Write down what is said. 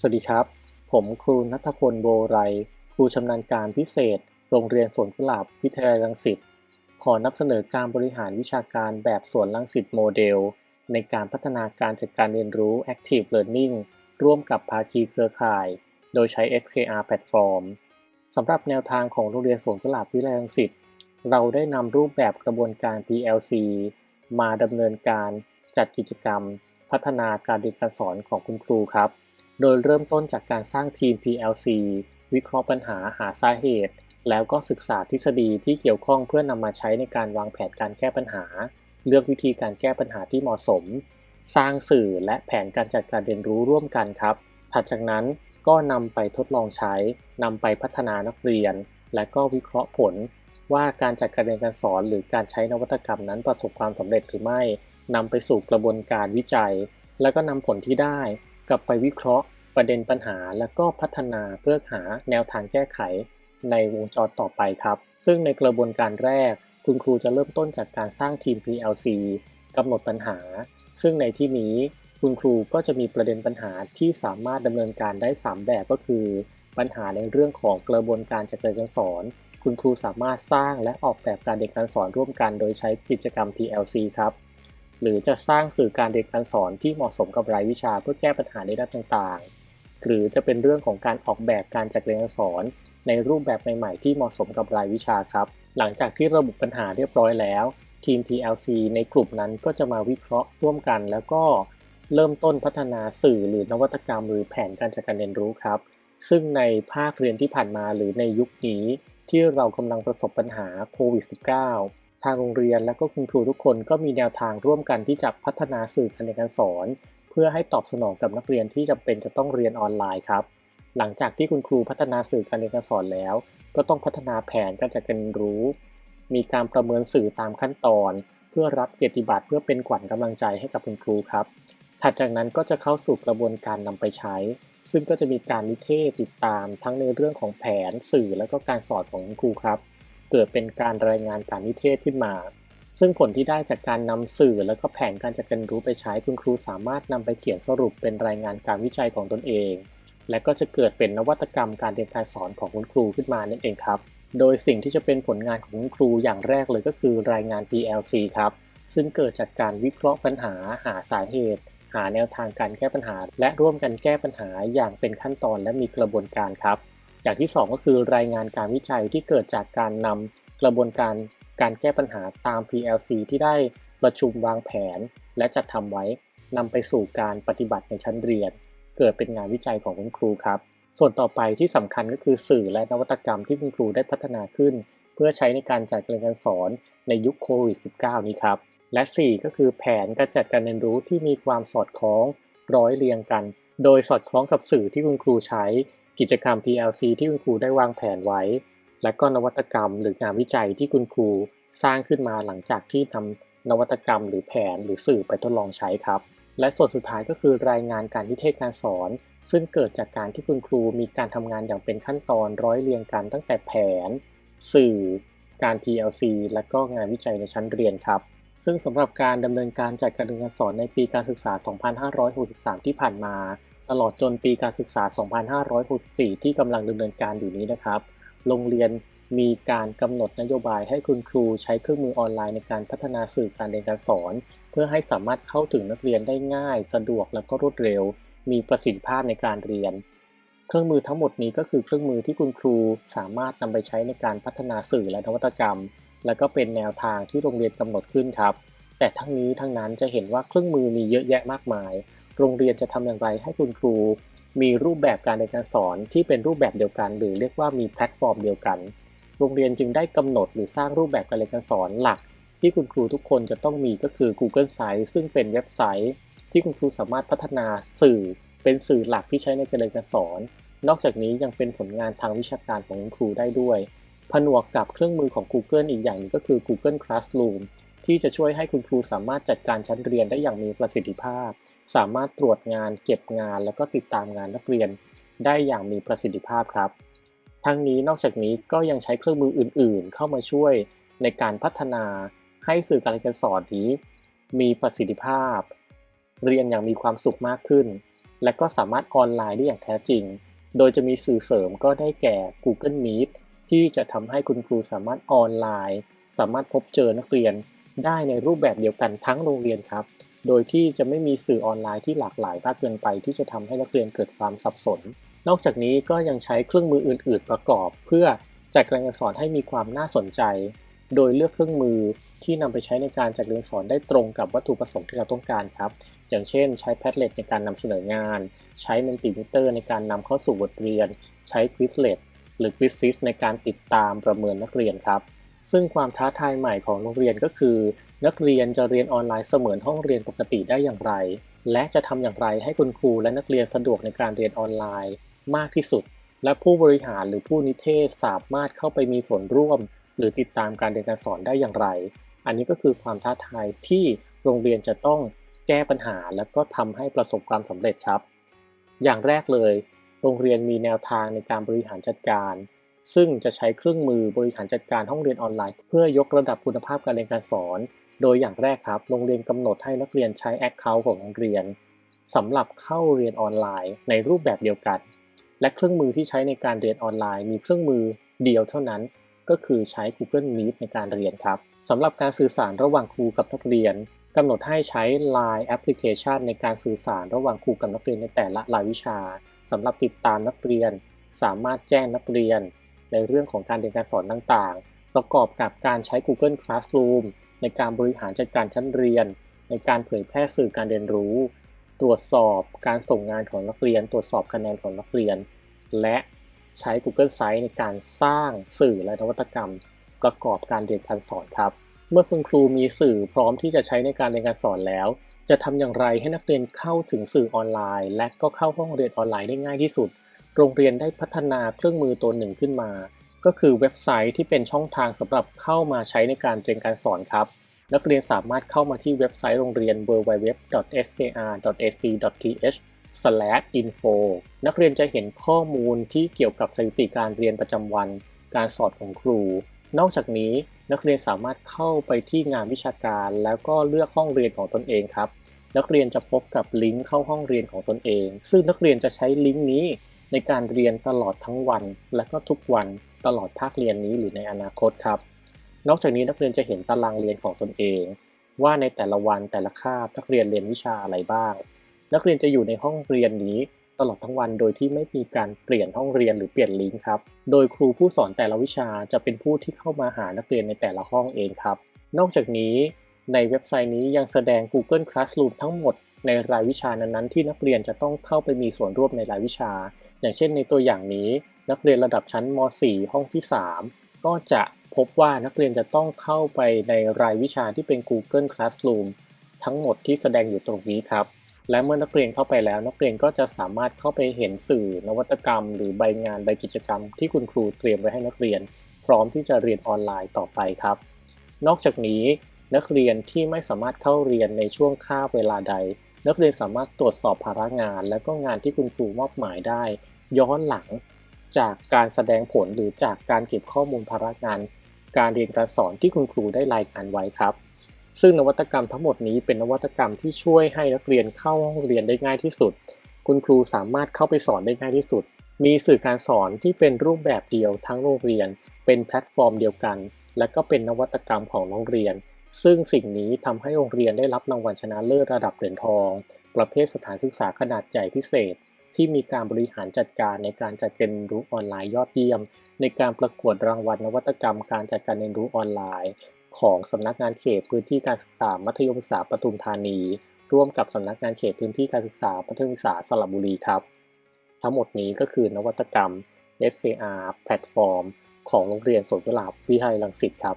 สวัสดีครับ ผมครูนัทพลโบไร ครูชำนาญการพิเศษ โรงเรียนสวนกุหลาบวิทยาลัยรังสิต ขอนำเสนอการบริหารวิชาการแบบสวนรังสิตโมเดล ในการพัฒนาการจัดการเรียนรู้ Active Learning ร่วมกับภาคีเครือข่าย โดยใช้ SKR Platform สำหรับแนวทางของโรงเรียนสวนกุหลาบวิทยาลัยรังสิต เราได้นำรูปแบบกระบวนการ PLC มาดำเนินการจัดกิจกรรม พัฒนาการเรียนการสอนของคุณครูครับ โดยเริ่มต้นจากการสร้างทีม PLC วิเคราะห์ปัญหาหาสาเหตุ แล้วก็ศึกษาทฤษฎีที่เกี่ยวข้องเพื่อนำมาใช้ในการวางแผนการแก้ปัญหา เลือกวิธีการแก้ปัญหาที่เหมาะสม สร้างสื่อและแผนการจัดการเรียนรู้ร่วมกันครับ ถัดจากนั้นก็นำไปทดลองใช้นำไปพัฒนานักเรียน และก็วิเคราะห์ผล ว่าการจัดการเรียนการสอนหรือการใช้นวัตกรรมนั้นประสบความสำเร็จหรือไม่นำไปสู่กระบวนการวิจัย แล้วก็นำผลที่ได้ กลับไปวิเคราะห์ประเด็นปัญหา แล้วก็พัฒนาเพื่อหาแนวทางแก้ไขในวงจรต่อไปครับ ซึ่งในกระบวนการแรก คุณครูจะเริ่มต้นจากการสร้างทีม PLC กำหนดปัญหา ซึ่งในที่นี้คุณครูก็จะมีประเด็นปัญหาที่สามารถดำเนินการได้ 3 แบบก็คือ ปัญหาในเรื่องของกระบวนการจัดการเรียนการสอน คุณครูสามารถสร้างและออกแบบการเรียนการสอนร่วมกัน โดยใช้กิจกรรม PLC ครับ หรือจะสร้างสื่อการเรียนการสอนที่เหมาะสมกับรายวิชาเพื่อแก้ปัญหาในด้านต่างๆ หรือจะเป็นเรื่องของการออกแบบการจัดเรียนการสอน ในรูปแบบใหม่ๆที่เหมาะสมกับรายวิชาครับ หลังจากที่ระบุปัญหาเรียบร้อยแล้ว ทีม PLC ในกลุ่มนั้นก็จะมาวิเคราะห์ร่วมกัน แล้วก็เริ่มต้นพัฒนาสื่อหรือนวัตกรรม หรือแผนการจัดการเรียนรู้ครับ ซึ่งในภาคเรียนที่ผ่านมาหรือในยุคนี้ที่เรากำลังประสบปัญหาโควิด -19 ทางโรงเรียนและก็คุณครูทุกคนก็มีแนวทางร่วมกันที่จะพัฒนาสื่อการเรียนการสอน เพื่อให้ตอบสนองกับนักเรียนที่จำเป็นจะต้องเรียนออนไลน์ครับ หลังจากที่คุณครูพัฒนาสื่อการเรียนการสอนแล้ว ก็ต้องพัฒนาแผนการจัดการเรียนรู้ มีการประเมินสื่อตามขั้นตอน เพื่อรับเกียรติบัตรเพื่อเป็นขวัญกำลังใจให้กับคุณครูครับ ถัดจากนั้นก็จะเข้าสู่กระบวนการนำไปใช้ ซึ่งก็จะมีการนิเทศติดตามทั้งในเรื่องของแผนสื่อและก็การสอนของคุณครูครับ เกิดเป็นการรายงานการนิเทศขึ้นมา ซึ่งผลที่ได้จากการนำสื่อและก็แผนการจัดการรู้ไปใช้คุณครูสามารถนำไปเขียนสรุปเป็นรายงานการวิจัยของตนเอง และก็จะเกิดเป็นนวัตกรรมการเรียนการสอนของคุณครูขึ้นมานั่นเองครับ โดยสิ่งที่จะเป็นผลงานของคุณครูอย่างแรกเลยก็คือรายงาน PLC ครับซึ่งเกิดจากการวิเคราะห์ปัญหาหาสาเหตุ หาแนวทางการแก้ปัญหา และร่วมกันแก้ปัญหาอย่างเป็นขั้นตอนและมีกระบวนการครับ อย่างที่ 2 ก็คือรายงานการวิจัยที่เกิดจากการนำกระบวนการการแก้ปัญหาตาม PLC ที่ได้ประชุมวางแผน และจัดทำไว้นำไปสู่การปฏิบัติในชั้นเรียน เกิดเป็นงานวิจัยของคุณครูครับ ส่วนต่อไปที่สำคัญก็คือสื่อและนวัตกรรมที่คุณครูได้พัฒนาขึ้น เพื่อใช้ในการจัดการเรียนการสอนในยุคโควิด -19 นี้ครับ และ 4 ก็คือแผนการจัดการเรียนรู้ที่มีความสอดคล้องร้อยเรียงกัน โดยสอดคล้องกับสื่อที่คุณครูใช้ กิจกรรม PLC ที่คุณครูได้วางแผนไว้ และก็นวัตกรรมหรืองานวิจัยที่คุณครูสร้างขึ้นมาหลังจากที่นำนวัตกรรมหรือแผนหรือสื่อไปทดลองใช้ครับ และส่วนสุดท้ายก็คือรายงานการวิเทศการสอน ซึ่งเกิดจากการที่คุณครูมีการทำงานอย่างเป็นขั้นตอนร้อยเรียงกันตั้งแต่แผน สื่อ การ PLC และก็งานวิจัยในชั้นเรียนครับ ซึ่งสำหรับการดำเนินการจัดการเรียนการสอนในปีการศึกษา 2563 ที่ผ่านมา ตลอดจนปีการศึกษา 2564 ที่กำลังดำเนินการอยู่นี้นะครับ โรงเรียนมีการกำหนดนโยบายให้คุณครูใช้เครื่องมือออนไลน์ในการพัฒนาสื่อการเรียนการสอน เพื่อให้สามารถเข้าถึงนักเรียนได้ง่าย สะดวกและก็รวดเร็ว มีประสิทธิภาพในการเรียน เครื่องมือทั้งหมดนี้ก็คือเครื่องมือที่คุณครูสามารถนำไปใช้ในการพัฒนาสื่อและนวัตกรรม และก็เป็นแนวทางที่โรงเรียนกำหนดขึ้นครับ แต่ทั้งนี้ทั้งนั้นจะเห็นว่าเครื่องมือมีเยอะแยะมากมาย โรงเรียนจะทำอย่างไรให้คุณครู มีรูปแบบการเรียนการสอนที่เป็นรูปแบบเดียวกัน หรือเรียกว่ามีแพลตฟอร์มเดียวกัน โรงเรียนจึงได้กำหนดหรือสร้างรูปแบบการเรียนการสอนหลัก ที่คุณครูทุกคนจะต้องมีก็คือ Google Sites ซึ่งเป็นเว็บไซต์ที่คุณครูสามารถพัฒนาสื่อเป็นสื่อหลักที่ใช้ในการเรียนการสอน นอกจากนี้ยังเป็นผลงานทางวิชาการของคุณครูได้ด้วย ผนวกกับเครื่องมือของ Google อีกอย่างหนึงก็คือ Google Classroom ที่จะช่วยให้คุณครูสามารถจัดการชั้นเรียนได้อย่างมีประสิทธิภาพ สามารถตรวจงานเก็บงาน แล้วก็ติดตามงานนักเรียนได้อย่างมีประสิทธิภาพครับ ทั้งนี้นอกจากนี้ก็ยังใช้เครื่องมืออื่น ๆ เข้ามาช่วยในการพัฒนาให้สื่อการเรียนการสอนนี้ มีประสิทธิภาพ เรียนอย่างมีความสุขมากขึ้น และก็สามารถออนไลน์ได้อย่างแท้จริง โดยจะมีสื่อเสริมก็ได้แก่ Google Meet ที่จะทำให้คุณครูสามารถออนไลน์ สามารถพบเจอนักเรียนได้ในรูปแบบเดียวกันทั้งโรงเรียนครับ โดยที่จะไม่มีสื่อออนไลน์ที่หลากหลายมากเกินไป ที่จะทำให้นักเรียนเกิดความสับสน นอกจากนี้ก็ยังใช้เครื่องมืออื่น ๆ ประกอบ เพื่อจัดการเรียนสอนให้มีความน่าสนใจ โดยเลือกเครื่องมือที่นำไปใช้ในการจัดเรียนสอนได้ตรงกับวัตถุประสงค์ที่เราต้องการครับ อย่างเช่น ใช้ Padlet ในการนำเสนองาน ใช้ Mentimeter ในการนำเข้าสู่บทเรียน ใช้ Quizlet หรือ Quizizz ในการติดตามประเมินนักเรียนครับ ซึ่งความท้าทายใหม่ของโรงเรียนก็คือ นักเรียนจะเรียนออนไลน์เสมือนห้องเรียนปกติได้อย่างไร และจะทำอย่างไรให้คุณครูและนักเรียนสะดวกในการเรียนออนไลน์มากที่สุด และผู้บริหารหรือผู้นิเทศสามารถเข้าไปมีส่วนร่วม หรือติดตามการเรียนการสอนได้อย่างไร อันนี้ก็คือความท้าทายที่โรงเรียนจะต้องแก้ปัญหาและก็ทำให้ประสบความสำเร็จครับ อย่างแรกเลย โรงเรียนมีแนวทางในการบริหารจัดการ ซึ่งจะใช้เครื่องมือบริหารจัดการห้องเรียนออนไลน์ เพื่อยกระดับคุณภาพการเรียนการสอน โดยอย่างแรกครับ โรงเรียนกำหนดให้นักเรียนใช้ Account ของโรงเรียนสำหรับเข้าเรียนออนไลน์ในรูปแบบเดียวกัน และเครื่องมือที่ใช้ในการเรียนออนไลน์ มีเครื่องมือเดียวเท่านั้น ก็คือใช้ Google Meet ในการเรียนครับสำหรับการสื่อสารระหว่างครูกับนักเรียนกำหนดให้ใช้ Line Application ในการสื่อสารระหว่างครูกับนักเรียนในแต่ละรายวิชาสำหรับติดตามนักเรียน สามารถแจ้งนักเรียน ในเรื่องของการเรียนการสอนต่างๆ ประกอบกับการใช้ Google Classroom ในการบริหารจัดการชั้นเรียน ในการเผยแพร่สื่อการเรียนรู้ ตรวจสอบการส่งงานของนักเรียน ตรวจสอบคะแนนของนักเรียน และใช้ Google Sites ในการสร้างสื่อและนวัตกรรม ประกอบการเรียนการสอนครับ เมื่อคุณครูมีสื่อพร้อมที่จะใช้ในการเรียนการสอนแล้ว จะทำอย่างไรให้นักเรียนเข้าถึงสื่อออนไลน์ และก็เข้าห้องเรียนออนไลน์ได้ง่ายที่สุด โรงเรียนได้พัฒนาเครื่องมือตัวหนึ่งขึ้นมา ก็คือเว็บไซต์ที่เป็นช่องทางสำหรับเข้ามาใช้ในการเรียนการสอนครับ นักเรียนสามารถเข้ามาที่เว็บไซต์โรงเรียน www.skr.ac.th/info นักเรียนจะเห็นข้อมูลที่เกี่ยวกับสถิติการเรียนประจำวัน การสอนของครู นอกจากนี้นักเรียนสามารถเข้าไปที่งานวิชาการ แล้วก็เลือกห้องเรียนของตนเองครับ นักเรียนจะพบกับลิงก์เข้าห้องเรียนของตนเอง ซึ่งนักเรียนจะใช้ลิงก์นี้ในการเรียนตลอดทั้งวันและก็ทุกวัน ตลอดภาคเรียนนี้หรือในอนาคตครับ นอกจากนี้นักเรียนจะเห็นตารางเรียนของตนเอง ว่าในแต่ละวันแต่ละคาบนักเรียนเรียนวิชาอะไรบ้าง นักเรียนจะอยู่ในห้องเรียนนี้ตลอดทั้งวันโดยที่ไม่มีการเปลี่ยนห้องเรียนหรือเปลี่ยนลิงก์ครับ โดยครูผู้สอนแต่ละวิชาจะเป็นผู้ที่เข้ามาหานักเรียนในแต่ละห้องเองครับ นอกจากนี้ในเว็บไซต์นี้ยังแสดง Google Classroom ทั้งหมด ในรายวิชานั้นๆ ที่นักเรียนจะต้องเข้าไปมีส่วนร่วมในรายวิชา อย่างเช่นในตัวอย่างนี้ นักเรียนระดับชั้นม .4 ห้องที่ 3 ก็จะพบว่านักเรียนจะต้องเข้าไปในรายวิชาที่เป็น Google Classroom ทั้งหมดที่แสดงอยู่ตรงนี้ครับ และเมื่อนักเรียนเข้าไปแล้ว นักเรียนก็จะสามารถเข้าไปเห็นสื่อนวัตกรรม หรือใบงานใบกิจกรรม ที่คุณครูเตรียมไว้ให้นักเรียน พร้อมที่จะเรียนออนไลน์ต่อไปครับ นอกจากนี้นักเรียนที่ไม่สามารถเข้าเรียนในช่วงคาบเวลาใด นักเรียนสามารถตรวจสอบภาระงาน และก็งานที่คุณครูมอบหมายได้ ย้อนหลังจากการแสดงผลหรือจากการเก็บข้อมูลภาระงาน การเรียนการสอนที่คุณครูได้รายงานไว้ครับ ซึ่งนวัตกรรมทั้งหมดนี้เป็นนวัตกรรมที่ช่วยให้นักเรียนเข้าห้องเรียนได้ง่ายที่สุด คุณครูสามารถเข้าไปสอนได้ง่ายที่สุด มีสื่อการสอนที่เป็นรูปแบบเดียวทั้งโรงเรียน เป็นแพลตฟอร์มเดียวกัน และก็เป็นนวัตกรรมของโรงเรียน ซึ่งสิ่งนี้ทำให้โรงเรียนได้รับรางวัลชนะเลิศระดับเหรียญทอง ประเภทสถานศึกษาขนาดใหญ่พิเศษ ที่มีการบริหารจัดการในการจัดการเรียนรู้ออนไลน์ยอดเยี่ยม ในการประกวดรางวัลนวัตกรรม การจัดการเรียนรู้ออนไลน์ ของสำนักงานเขตพื้นที่การศึกษามัธยมศึกษาปทุมธานี ร่วมกับสำนักงานเขตพื้นที่การศึกษามัธยมศึกษาสระบุรีครับ ทั้งหมดนี้ก็คือนวัตกรรม SKR แพลตฟอร์ม ของโรงเรียนสวนกุหลาบวิทยาลัยรังสิตครับ